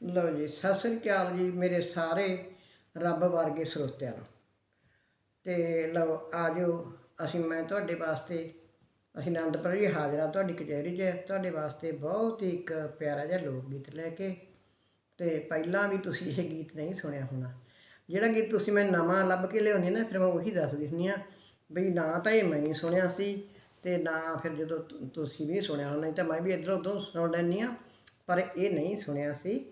ਲਓ ਜੀ, ਸਤਿ ਸ੍ਰੀ ਅਕਾਲ ਜੀ ਮੇਰੇ ਸਾਰੇ ਰੱਬ ਵਰਗੇ ਸਰੋਤਿਆਂ ਨੂੰ। ਤੇ ਲਓ ਆਜੋ ਅਸੀਂ ਮੈਂ ਤੁਹਾਡੇ ਵਾਸਤੇ, ਅਸੀਂ ਆਨੰਦਪੁਰ ਜੀ ਹਾਜ਼ਰਾਂ ਤੁਹਾਡੀ ਕਚਹਿਰੀ 'ਚ। ਤੁਹਾਡੇ ਵਾਸਤੇ ਬਹੁਤ ਹੀ ਇੱਕ ਪਿਆਰਾ ਜਿਹਾ ਲੋਕ ਗੀਤ ਲੈ ਕੇ, ਤੇ ਪਹਿਲਾਂ ਵੀ ਤੁਸੀਂ ਇਹ ਗੀਤ ਨਹੀਂ ਸੁਣਿਆ ਹੋਣਾ। ਜਿਹੜਾ ਗੀਤ ਤੁਸੀਂ ਮੈਂ ਨਵਾਂ ਲੱਭ ਕੇ ਲਿਆਉਂਦੀ ਨਾ, ਫਿਰ ਮੈਂ ਉਹੀ ਦੱਸਦੀ ਹੁੰਦੀ ਹਾਂ ਬਈ ਨਾ ਤਾਂ ਇਹ ਮੈਂ ਹੀ ਸੁਣਿਆ ਸੀ ਤੇ ਨਾ ਫਿਰ ਜਦੋਂ ਤੁਸੀਂ ਵੀ ਸੁਣਿਆ ਹੋਣਾ, ਨਹੀਂ ਤਾਂ ਮੈਂ ਵੀ ਇੱਧਰ ਉੱਧਰੋਂ ਸੁਣ ਲੈਂਦੀ ਹਾਂ, ਪਰ ਇਹ ਨਹੀਂ ਸੁਣਿਆ ਸੀ।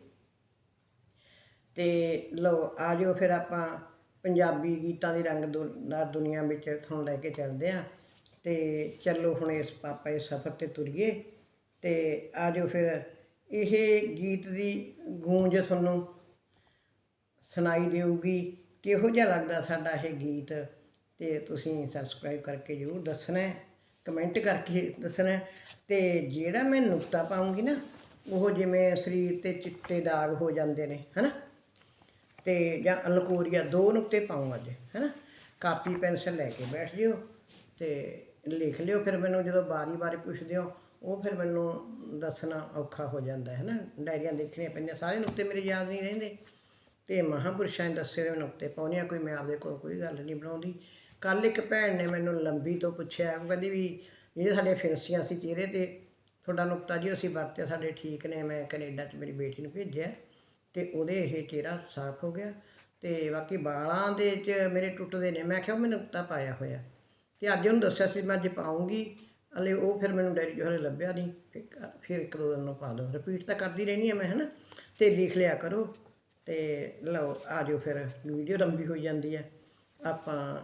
ਅਤੇ ਲਓ ਆ ਜਾਓ ਫਿਰ ਆਪਾਂ ਪੰਜਾਬੀ ਗੀਤਾਂ ਦੀ ਰੰਗ ਦੁ- ਦੁਨੀਆ ਵਿੱਚ ਤੁਹਾਨੂੰ ਲੈ ਕੇ ਚੱਲਦੇ ਹਾਂ। ਅਤੇ ਚੱਲੋ ਹੁਣ ਇਸ ਪਾਪਾ ਇਸ ਸਫ਼ਰ ਤੇ ਤੁਰੀਏ। ਅਤੇ ਆ ਜਾਓ ਫਿਰ ਇਹ ਗੀਤ ਦੀ ਗੂੰਜ ਤੁਹਾਨੂੰ ਸੁਣਾਈ ਦੇਊਗੀ। ਕਿਹੋ ਜਿਹਾ ਲੱਗਦਾ ਸਾਡਾ ਇਹ ਗੀਤ? ਅਤੇ ਤੁਸੀਂ ਸਬਸਕ੍ਰਾਈਬ ਕਰਕੇ ਜ਼ਰੂਰ ਦੱਸਣਾ ਹੈ, ਕਮੈਂਟ ਕਰਕੇ ਦੱਸਣਾ ਹੈ। ਤੇ ਜਿਹੜਾ ਮੈਂ ਨੁਕਤਾ ਪਾਉਂਗੀ ਨਾ ਉਹ ਜਿਵੇਂ ਸਰੀਰ ਤੇ ਚਿੱਟੇ ਦਾਗ ਹੋ ਜਾਂਦੇ ਨੇ ਹੈ ਨਾ ਤੇ ਜਾਂ ਲਕੋਰੀਆ ਦੋ ਨੁਕਤੇ ਪਾਉਂ ਅੱਜ, ਹੈਨਾ? ਕਾਪੀ, ਪੈਨਸਲ ਲੈ ਕੇ ਬੈਠ ਜਿਓ ਤੇ ਲਿਖ ਲਿਓ, ਫਿਰ ਮੈਨੂੰ ਜਦੋਂ ਵਾਰੀ-ਵਾਰੀ ਪੁੱਛਦੇ ਹੋ, ਉਹ ਫਿਰ ਮੈਨੂੰ ਦੱਸਣਾ ਔਖਾ ਹੋ ਜਾਂਦਾ ਹੈ ਨਾ ਡਾਇਰੀਆਂ ਦੇਖਣੀਆਂ ਪੈਂਦੀਆਂ, ਸਾਰੇ ਨੁਕਤੇ ਮੇਰੇ ਯਾਦ ਨਹੀਂ ਰਹਿੰਦੇ। ਤੇ ਮਹਾਂਪੁਰਸ਼ਾਂ ਨੇ ਦੱਸੇ ਹੋਏ ਨੁਕਤੇ ਪਾਉਣੇ ਆ, ਕੋਈ ਮੈਂ ਆਪਦੇ ਕੋਲ ਕੋਈ ਗੱਲ ਨਹੀਂ ਬਣਾਉਂਦੀ। ਕੱਲ ਇੱਕ ਭੈਣ ਨੇ ਮੈਨੂੰ ਲੰਬੀ ਤੋਂ ਪੁੱਛਿਆ, ਉਹ ਕਹਿੰਦੀ ਵੀ ਜਿਹੜੇ ਸਾਡੇ ਫਿੰਸੀਆਂ ਸੀ ਚਿਹਰੇ ਤੇ, ਤੁਹਾਡਾ ਨੁਕਤਾ ਜੀ ਅਸੀਂ ਵਰਤਿਆ, ਸਾਡੇ ਠੀਕ ਨੇ, ਮੈਂ ਕੈਨੇਡਾ 'ਚ ਮੇਰੀ ਬੇਟੀ ਨੂੰ ਭੇਜਿਆ। ਤੇ ਉਹਦੇ ਇਹ ਚਿਹਰਾ ਸਾਫ਼ ਹੋ ਗਿਆ ਤੇ ਬਾਕੀ ਵਾਲਾਂ ਦੇ 'ਚ ਮੇਰੇ ਟੁੱਟਦੇ ਨੇ। ਮੈਂ ਕਿਹਾ ਉਹ ਮੈਂ ਨੁਕਤਾ ਪਾਇਆ ਹੋਇਆ। ਤੇ ਅੱਜ ਉਹਨੂੰ ਦੱਸਿਆ ਸੀ, ਮੈਂ ਅੱਜ ਪਾਉਂਗੀ। ਹਲੇ ਉਹ ਫਿਰ ਮੈਨੂੰ ਡੈਰੀ 'ਚ ਹਲੇ ਲੱਭਿਆ ਨਹੀਂ। ਫਿਰ ਇੱਕ ਦੋ ਦਿਨ ਨੂੰ ਪਾ ਦੋ ਰਿਪੀਟ ਤਾਂ ਕਰਦੀ ਰਹਿੰਦੀ ਆ ਮੈਂ, ਹਨਾ? ਤੇ ਲਿਖ ਲਿਆ ਕਰੋ। ਤੇ ਲਓ, ਆ ਜਾਓ ਫਿਰ। ਵੀਡੀਓ ਲੰਬੀ ਹੋਈ ਜਾਂਦੀ ਹੈ ਆਪਾਂ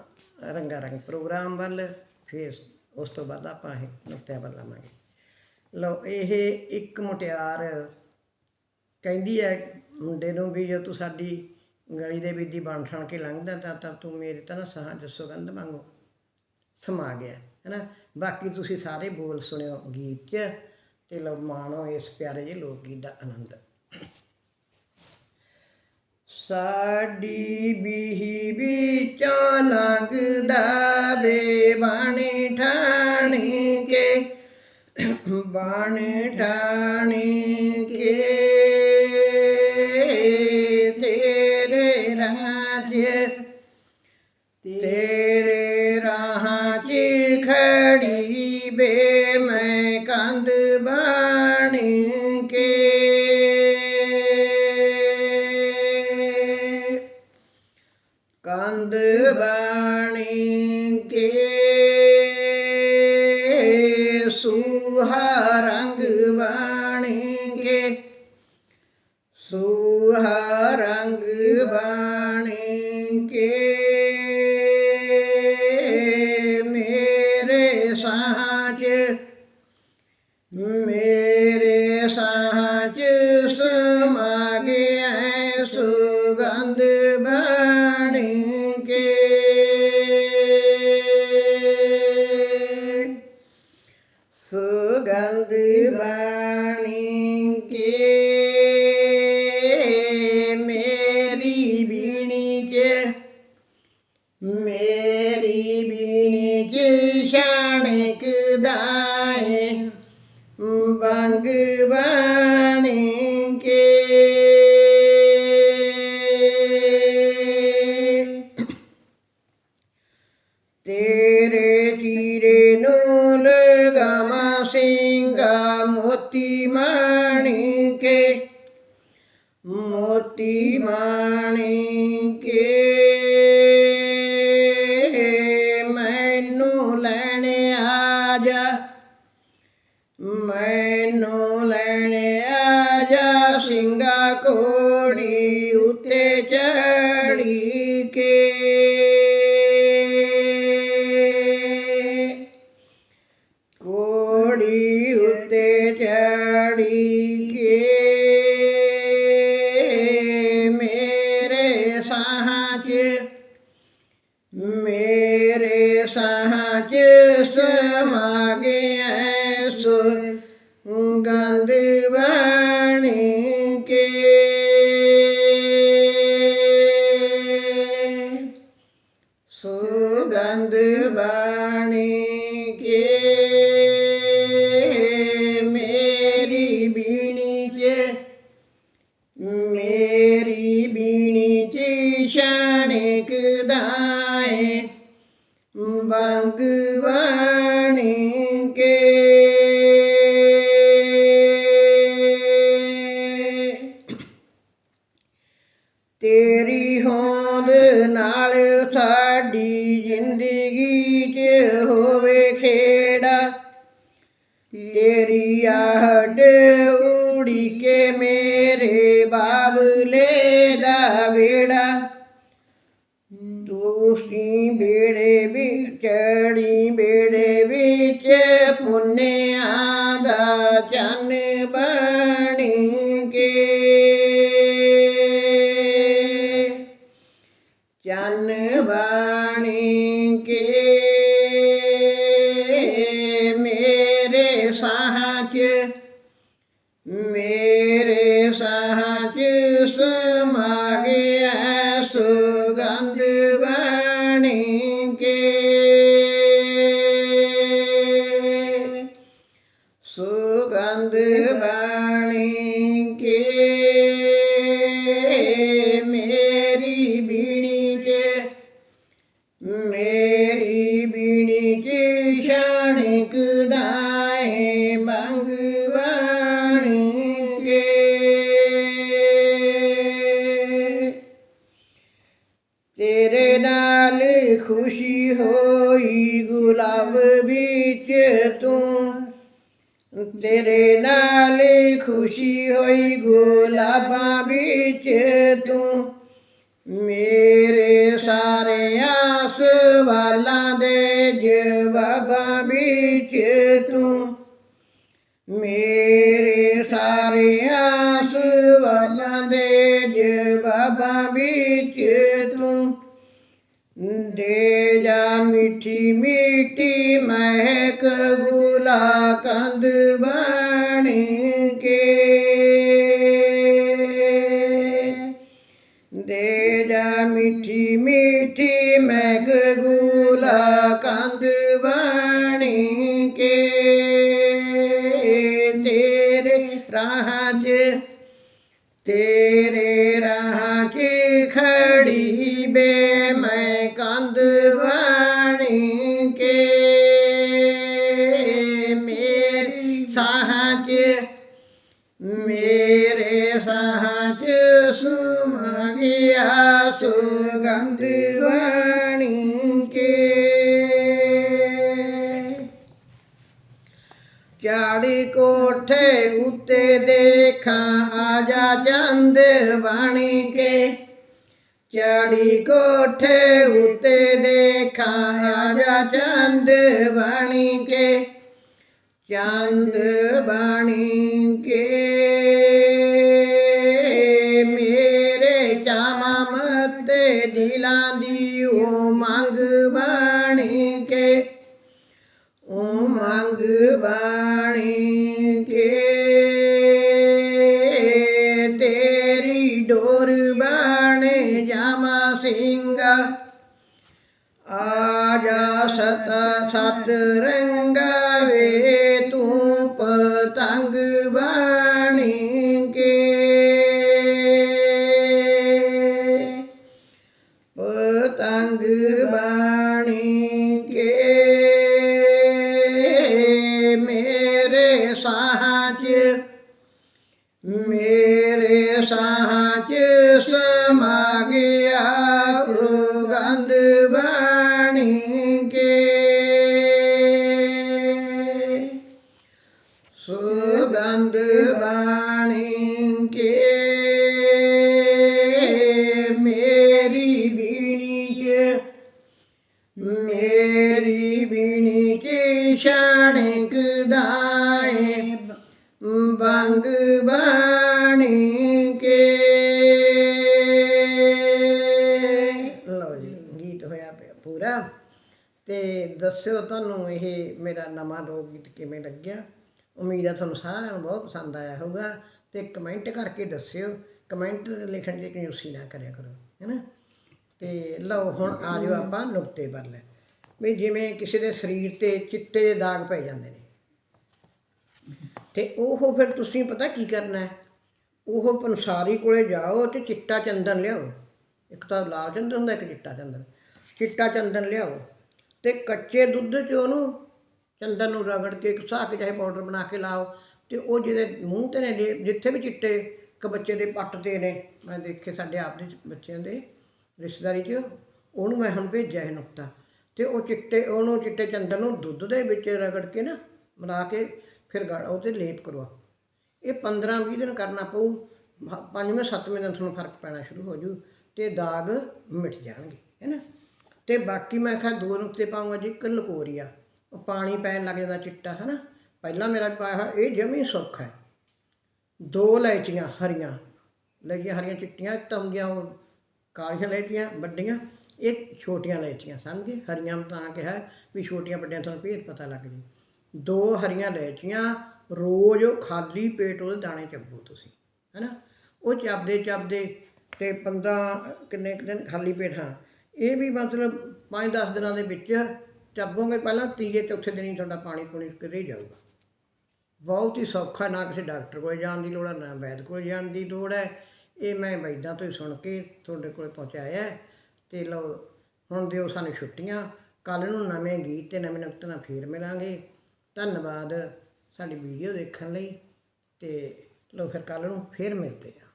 ਰੰਗਾ ਰੰਗ ਪ੍ਰੋਗਰਾਮ ਵੱਲ, ਫਿਰ ਉਸ ਤੋਂ ਬਾਅਦ ਆਪਾਂ ਇਹ ਨੁਕਤਿਆਂ ਵੱਲ ਆਵਾਂਗੇ। ਲਓ, ਇਹ ਇੱਕ ਮੁਟਿਆਰ ਕਹਿੰਦੀ ਹੈ ਮੁੰਡੇ ਨੂੰ ਵੀ ਜੇ ਤੂੰ ਸਾਡੀ ਗਲੀ ਦੇ ਵਿੱਚ ਦੀ ਬਣ ਠਣ ਕੇ ਲੰਘਦਾ ਤਾਂ ਤਾਂ ਤੂੰ ਮੇਰੇ ਤਾਂ ਨਾ ਸਾਹਾਂ 'ਚ ਸੁਗੰਧ ਵਾਂਗੂ ਸਮਾ ਗਿਆ, ਹੈਨਾ? ਬਾਕੀ ਤੁਸੀਂ ਸਾਰੇ ਬੋਲ ਸੁਣਿਓ ਗੀਤ 'ਚ ਤੇ ਲਓ ਮਾਣੋ ਇਸ ਪਿਆਰੇ ਜਿਹੇ ਲੋਕ ਗੀਤ ਦਾ ਆਨੰਦ। ਸਾਡੀ ਬੀਹੀ ਵਿੱਚੋਂ ਲੰਘਦਾ ਵੇ ਬਾਣੀ ਠਾਣੀ ਕੇ, ਬਾਣੀ ਠਾਣੀ ਰਾਜ ਮੇਰੀ ਬੀਣੀ ਚ ਸ਼ਾਨਕ ਦਾਏ ਬੰਗ ਬਾਣੀ ਕੇ ਤੇਰੇ ਟੀਰੇ ਨੂੰ ਲਗਾਵਾਂ ਕੇ। ਕੋੜੀ ਉੱਤੇ ਚੜੀ ਕੇ ਮੇਰੇ ਸਾਹਾਂ 'ਚ, ਮੇਰੇ ਸਾਹਾਂ 'ਚ ਸਮਾ ਗਿਆ ਸੋ ਗੰਧ ਮੇਰੀ ਬੀਣੀ ਚ ਤੇਰੀ ਹੋਂਦ ਨਾਲ ਸਾਡੀ ਜ਼ਿੰਦਗੀ 'ਚ ਹੋਵੇ ਖੇੜਾ, ਤੇਰੀ ਆਹਟ ਉੜੀ ਕੇ ਮੇਰੇ ਬਾਬਲੇ। ਵੇੜਾ ਤੁਸੀਂ ਬੇੜੇ ਵਿੱਚ ਚੜੀ ਬੇੜੇ ਵਿੱਚ ਪੁੰਨਿਆਂ। ਖੁਸ਼ੀ ਹੋਈ ਗੁਲਾਬ ਵਿੱਚ ਤੂੰ। ਤੇਰੇ ਨਾਲ ਖੁਸ਼ੀ ਹੋਈ ਗੁਲਾਬਾਂ ਵਿੱਚ ਤੂੰ। ਮੇਰੇ ਸਾਰੇ ਆਸ ਵਾਲਾਂ ਦੇ ਜਵਾਬਾਂ ਵਿੱਚ ਤੂੰ। ਮੇਰੇ ਸਾਰੇ ਮਿੱਠੀ ਮਿੱਠੀ ਮਹਿਕ ਗੁਲਾ ਕੰਦ ਬਾਣੀ ਕੇ ਦੇ ਜਾ ਮਿੱਠੀ ਮਿੱਠੀ ਮਹਿਕ ਗੁਲਾ ਕੰਦ ਬਾਣੀ ਕੇ ਤੇਰੇ ਰਾਹ 'ਚ, ਤੇਰੇ ਰਾਹ 'ਚ ਖੜੀ ਬੇ ਚਾੜੀ ਕੋਠੇ ਉੱਤੇ ਦੇਖਾਂ ਆਜਾ ਚੰਦ ਬਾਣੀ ਕੇ। ਚੜੀ ਕੋਠੇ ਉੱਤੇ ਦੇਖਾਂ ਆਜਾ ਚੰਦ ਬਾਣੀ ਕੇ। ਚੰਦ ਬਾਣੀ ਕੇ। ਮੇਰੇ ਚਾਮਾ ਮਤੇ ਦਿਲਾਂ ਦੀ ਉਹ ਮੰਗ ਬਾਣੀ ਕੇ ਉਹ ਮੰਗ ਬਾਣੀ ਕੇ ਤੇਰੀ ਡੋਰ ਬਾਣ ਜਾਮਾ ਸਿੰਘਾ। ਆਜਾ ਸਤ ਸਤ ਰੰਗਾ ਵੇ ਤੂੰ ਪਤੰਗ ਮੇਰੀ ਬੀਣੀ 'ਚ ਬੰਗ ਬਾਣੀ ਕੇ। ਲਓ ਜੀ, ਗੀਤ ਹੋਇਆ ਪਿਆ ਪੂਰਾ। ਤੇ ਦੱਸਿਓ ਤੁਹਾਨੂੰ ਇਹ ਮੇਰਾ ਨਵਾਂ ਲੋਕ ਗੀਤ ਕਿਵੇਂ ਲੱਗਿਆ? ਉਮੀਦ ਹੈ ਤੁਹਾਨੂੰ ਸਾਰਿਆਂ ਨੂੰ ਬਹੁਤ ਪਸੰਦ ਆਇਆ ਹੋਊਗਾ। ਤੇ ਕਮੈਂਟ ਕਰਕੇ ਦੱਸਿਓ। ਕਮੈਂਟ ਲਿਖਣ ਦੀ ਕੰਜੂਸੀ ਨਾ ਕਰਿਆ ਕਰੋ ਹੈਨਾ ਤੇ ਲਓ, ਹੁਣ ਆ ਜਾਓ ਆਪਾਂ ਨੁਕਤੇ ਵੱਲ ਵੀ ਜਿਵੇਂ ਕਿਸੇ ਦੇ ਸਰੀਰ ਤੇ ਚਿੱਟੇ ਦੇ ਦਾਗ ਪੈ ਜਾਂਦੇ ਨੇ। ਤੇ ਉਹ ਫਿਰ ਤੁਸੀਂ ਪਤਾ ਕੀ ਕਰਨਾ ਹੈ? ਉਹ ਪੰਸਾਰੀ ਕੋਲੇ ਜਾਓ ਤੇ ਚਿੱਟਾ ਚੰਦਨ ਲਿਆਓ। ਇੱਕ ਤਾਂ ਲਾਲ ਚੰਦਨ ਹੁੰਦਾ, ਇੱਕ ਚਿੱਟਾ ਚੰਦਨ। ਚਿੱਟਾ ਚੰਦਨ ਲਿਆਓ ਤੇ ਕੱਚੇ ਦੁੱਧ 'ਚ ਉਹਨੂੰ ਚੰਦਨ ਨੂੰ ਰਗੜ ਕੇ ਘਸਾ ਕੇ, ਚਾਹੇ ਪਾਊਡਰ ਬਣਾ ਕੇ ਲਾਓ ਤੇ ਉਹ ਜਿਹਦੇ ਮੂੰਹ ਤੇ ਨੇ, ਜੇ- ਜਿੱਥੇ ਵੀ ਚਿੱਟੇ ਇੱਕ ਬੱਚੇ ਦੇ ਪੱਟ ਤੇ ਨੇ, ਮੈਂ ਦੇਖੇ ਸਾਡੇ ਆਪ ਦੇ ਬੱਚਿਆਂ ਦੇ ਰਿਸ਼ਤੇਦਾਰੀ 'ਚ, ਉਹਨੂੰ ਮੈਂ ਹੁਣ ਭੇਜਿਆ ਇਹ ਨੁਕਤਾ। ਤੇ ਉਹ ਚਿੱਟੇ, ਉਹਨੂੰ ਚਿੱਟੇ ਚੰਦਨ ਨੂੰ ਦੁੱਧ ਦੇ ਵਿੱਚ ਰਗੜ ਕੇ ਨਾ ਮਿਲਾ ਕੇ ਫਿਰ ਗਾੜਾ ਉਹ ਲੇਪ ਕਰਵਾ। ਇਹ 15 20 ਦਿਨ ਕਰਨਾ ਪਊ, ਮ- ਪੰਜਵੇਂ, ਸੱਤਵੇਂ ਦਿਨ ਤੁਹਾਨੂੰ ਫ਼ਰਕ ਪੈਣਾ ਸ਼ੁਰੂ ਹੋ ਜੂ ਤੇ ਦਾਗ ਮਿਟ ਜਾਣਗੇ ਹੈਨਾ ਤੇ ਬਾਕੀ ਮੈਂ ਕਿਹਾ ਦੋ ਨੁਕਤੇ ਪਾਉਂਗਾ ਜੀ, ਇੱਕ ਲਕੋਰੀਆ। ਉਹ ਪਾਣੀ ਪੈਣ ਲੱਗ ਜਾਂਦਾ ਚਿੱਟਾ ਹੈਨਾ ਪਹਿਲਾਂ ਮੇਰਾ ਪਾਇਆ ਹੋਇਆ, ਇਹ ਜਮੀ ਸੁੱਖ ਹੈ। ਦੋ ਲੈਚੀਆਂ ਹਰੀਆਂ, ਇਲਾਇਚੀਆਂ ਹਰੀਆਂ ਚਿੱਟੀਆਂ ਤੰਗੀਆਂ ਉਹ ਕਾਲੀਆਂ ਲੈਚੀਆਂ ਵੱਡੀਆਂ ਇਹ ਛੋਟੀਆਂ ਇਲਾਇਚੀਆਂ ਸਮਝੇ ਹਰੀਆਂ ਤਾਂ ਕਿਹਾ ਵੀ ਛੋਟੀਆਂ ਵੱਡਿਆਂ ਤੁਹਾਨੂੰ ਭੇਦ ਪਤਾ ਲੱਗ ਜੀ। ਦੋ ਹਰੀਆਂ ਇਲਾਇਚੀਆਂ ਰੋਜ਼ ਖਾਲੀ ਪੇਟ ਉਹਦੇ ਦਾਣੇ ਚੱਬੋ ਤੁਸੀਂ, ਹੈਨਾ? ਉਹ ਚੱਬਦੇ ਚੱਬਦੇ ਤੇ 15 ਕਿੰਨੇ ਕੁ ਦਿਨ ਖਾਲੀ ਪੇਟ, ਹਾਂ। ਇਹ ਵੀ ਮਤਲਬ 5-10 ਦਿਨਾਂ ਦੇ ਵਿੱਚ ਚੱਬੋਗੇ, ਪਹਿਲਾਂ ਤੀਜੇ ਚੌਥੇ ਦਿਨ ਹੀ ਤੁਹਾਡਾ ਪਾਣੀ ਪੂਣੀ ਕਿਤੇ ਜਾਊਗਾ। ਬਹੁਤ ਹੀ ਸੌਖਾ, ਨਾ ਕਿਸੇ ਡਾਕਟਰ ਕੋਲ ਜਾਣ ਦੀ ਲੋੜ ਹੈ ਨਾ ਵੈਦ ਕੋਲ ਜਾਣ ਦੀ ਲੋੜ ਹੈ ਇਹ ਮੈਂ ਵੈਦਾਂ ਤੋਂ ਹੀ ਸੁਣ ਕੇ ਤੁਹਾਡੇ ਕੋਲ ਪਹੁੰਚਾਇਆ। ਤੇ ਲਓ, ਹੁਣ ਦਿਓ ਸਾਨੂੰ ਛੁੱਟੀਆਂ ਕੱਲ ਨੂੰ ਨਵੇਂ ਗੀਤ ਤੇ ਨਵੇਂ ਨੁਕਤੇ ਨਾਲ ਫੇਰ ਮਿਲਾਂਗੇ। ਧੰਨਵਾਦ ਸਾਡੀ ਵੀਡੀਓ ਦੇਖਣ ਲਈ ਤੇ ਲਓ ਫਿਰ ਕੱਲ ਨੂੰ ਫੇਰ ਮਿਲਦੇ ਆ